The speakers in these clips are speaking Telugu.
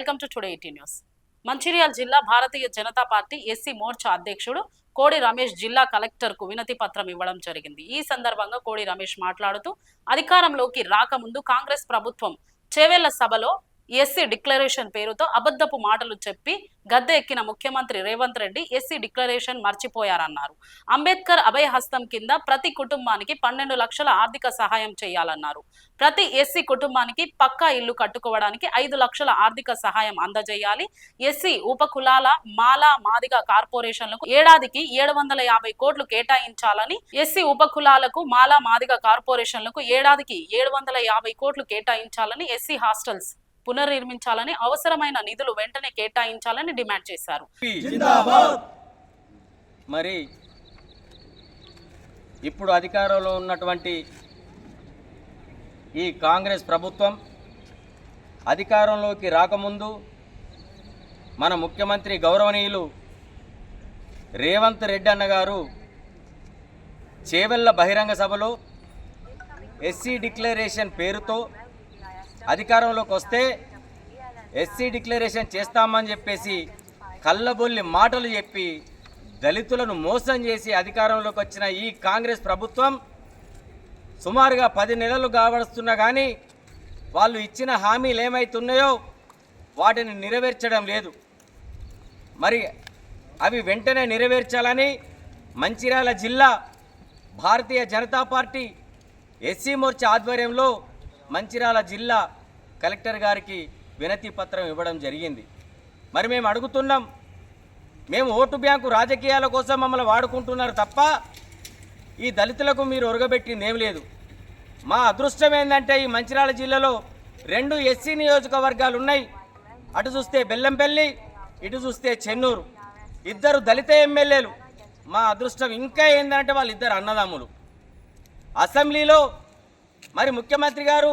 Welcome to today eighty news. Mancherial జిల్లా భారతీయ జనతా పార్టీ ఎస్సీ మోర్చా అధ్యక్షుడు కోడి రమేష్ జిల్లా కలెక్టర్కు వినతి పత్రం ఇవ్వడం జరిగింది. ఈ సందర్భంగా కోడి రమేష్ మాట్లాడుతూ అధికారంలోకి రాకముందు కాంగ్రెస్ ప్రభుత్వం చేవెళ్ళ సభలో ఎస్సీ డిక్లరేషన్ పేరుతో అబద్ధపు మాటలు చెప్పి గద్దె ఎక్కిన ముఖ్యమంత్రి రేవంత్ రెడ్డి ఎస్సీ డిక్లరేషన్ మర్చిపోయారన్నారు. అంబేద్కర్ అభయ హస్తం కింద ప్రతి కుటుంబానికి పన్నెండు లక్షల ఆర్థిక సహాయం చేయాలన్నారు. ప్రతి ఎస్సీ కుటుంబానికి పక్కా ఇల్లు కట్టుకోవడానికి ఐదు లక్షల ఆర్థిక సహాయం అందజేయాలి. ఎస్సీ ఉపకులాల మాల మాదిగ కార్పొరేషన్లకు ఏడాదికి ఏడు వందల యాభై కోట్లు కేటాయించాలని ఎస్సీ ఉపకులాలకు మాల మాదిగ కార్పొరేషన్లకు ఏడాదికి ఏడు వందల యాభై కోట్లు కేటాయించాలని ఎస్సీ హాస్టల్స్ పునర్నిర్మించాలని అవసరమైన నిధులు వెంటనే కేటాయించాలని డిమాండ్ చేశారు. మరి ఇప్పుడు అధికారంలో ఉన్నటువంటి ఈ కాంగ్రెస్ ప్రభుత్వం అధికారంలోకి రాకముందు మన ముఖ్యమంత్రి గౌరవనీయులు రేవంత్ రెడ్డి అన్న గారు చేవెళ్ళ బహిరంగ సభలో ఎస్సీ డిక్లరేషన్ పేరుతో అధికారంలోకి వస్తే ఎస్సీ డిక్లరేషన్ చేస్తామని చెప్పేసి కళ్ళబొల్లి మాటలు చెప్పి దళితులను మోసం చేసి అధికారంలోకి వచ్చిన ఈ కాంగ్రెస్ ప్రభుత్వం సుమారుగా పది నెలలు కావడుస్తున్నా కానీ వాళ్ళు ఇచ్చిన హామీలు ఏమైతున్నాయో వాటిని నెరవేర్చడం లేదు. మరి అవి వెంటనే నెరవేర్చాలని మంచిర్యాల జిల్లా భారతీయ జనతా పార్టీ ఎస్సీ మోర్చా ఆధ్వర్యంలో మంచిర్యాల జిల్లా కలెక్టర్ గారికి వినతి పత్రం ఇవ్వడం జరిగింది. మరి మేము అడుగుతున్నాం మేము ఓటు బ్యాంకు రాజకీయాల కోసం మమ్మల్ని వాడుకుంటున్నారు తప్ప ఈ దళితులకు మీరు ఒరగబెట్టింది ఏం లేదు. మా అదృష్టం ఏంటంటే ఈ మంచిర్యాల జిల్లాలో రెండు ఎస్సీ నియోజకవర్గాలు ఉన్నాయి. అటు చూస్తే బెల్లంపల్లి ఇటు చూస్తే చెన్నూరు. ఇద్దరు దళిత ఎమ్మెల్యేలు. మా అదృష్టం ఇంకా ఏంటంటే వాళ్ళు ఇద్దరు అన్నదమ్ములు. అసెంబ్లీలో మరి ముఖ్యమంత్రి గారు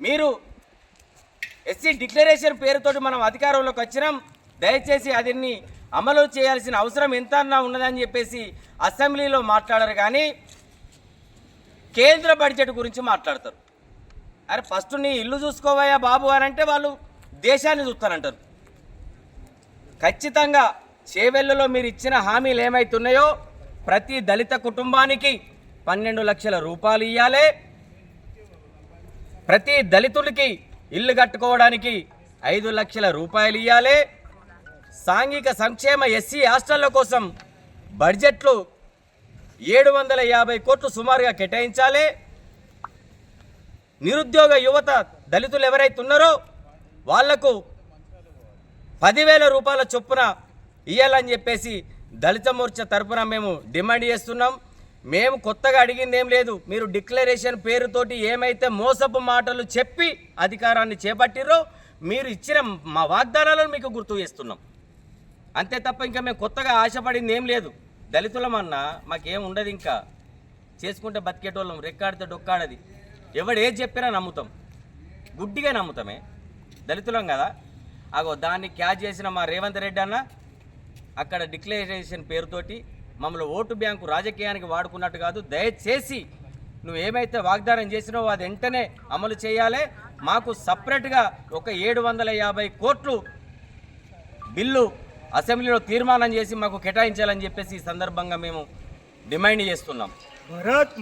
మీరు ఎస్సీ డిక్లరేషన్ పేరుతోటి మనం అధికారంలోకి వచ్చినాం. దయచేసి అదిన్ని అమలు చేయాల్సిన అవసరం ఎంతన్నా ఉన్నదని చెప్పేసి అసెంబ్లీలో మాట్లాడరు కానీ కేంద్ర బడ్జెట్ గురించి మాట్లాడతారు. అరే ఫస్ట్ నీ ఇల్లు చూసుకోవాయా బాబు అని అంటే వాళ్ళు దేశాన్ని చూస్తారంటారు ఖచ్చితంగా చేవెళ్ళలో మీరు ఇచ్చిన హామీలు ఏమైతున్నాయో ప్రతి దళిత కుటుంబానికి పన్నెండు లక్షల రూపాయలు ఇవ్వాలి ప్రతి దళితుడికి ఇల్లు కట్టుకోవడానికి ఐదు లక్షల రూపాయలు ఇవ్వాలి సాంఘిక సంక్షేమ ఎస్సీ హాస్టళ్ళ కోసం బడ్జెట్లు ఏడు వందల యాభై కోట్లు సుమారుగా కేటాయించాలి. నిరుద్యోగ యువత దళితులు ఎవరైతే ఉన్నారో వాళ్ళకు పదివేల రూపాయల చొప్పున ఇవ్వాలని చెప్పేసి దళిత మోర్చా తరపున మేము డిమాండ్ చేస్తున్నాం. మేము కొత్తగా అడిగింది ఏం లేదు. మీరు డిక్లరేషన్ పేరుతోటి ఏమైతే మోసపు మాటలు చెప్పి అధికారాన్ని చేపట్టిరో మీరు ఇచ్చిన మా వాగ్దానాలను మీకు గుర్తు చేస్తున్నాం. అంతే తప్ప ఇంకా మేము కొత్తగా ఆశపడింది ఏం లేదు. దళితులమన్నా మాకేం ఉండదు ఇంకా. చేసుకుంటే బతికేటోళ్ళం రెక్కాడితే డొక్కాడది. ఎవడు ఏది చెప్పినా నమ్ముతాం. గుడ్డిగా నమ్ముతామే. దళితులం కదా. అగో దాన్ని క్యాచ్ చేసిన మా రేవంత్ రెడ్డి అన్న అక్కడ డిక్లరేషన్ పేరుతోటి మమ్మల్ని ఓటు బ్యాంకు రాజకీయానికి వాడుకున్నట్టు కాదు దయచేసి నువ్వు ఏమైతే వాగ్దానం చేసినావో అది వెంటనే అమలు చేయాలి. మాకు సపరేట్గా ఒక ఏడు వందల యాభై కోట్లు బిల్లు అసెంబ్లీలో తీర్మానం చేసి మాకు కేటాయించాలని చెప్పేసి ఈ సందర్భంగా మేము డిమాండ్ చేస్తున్నాం. భరత్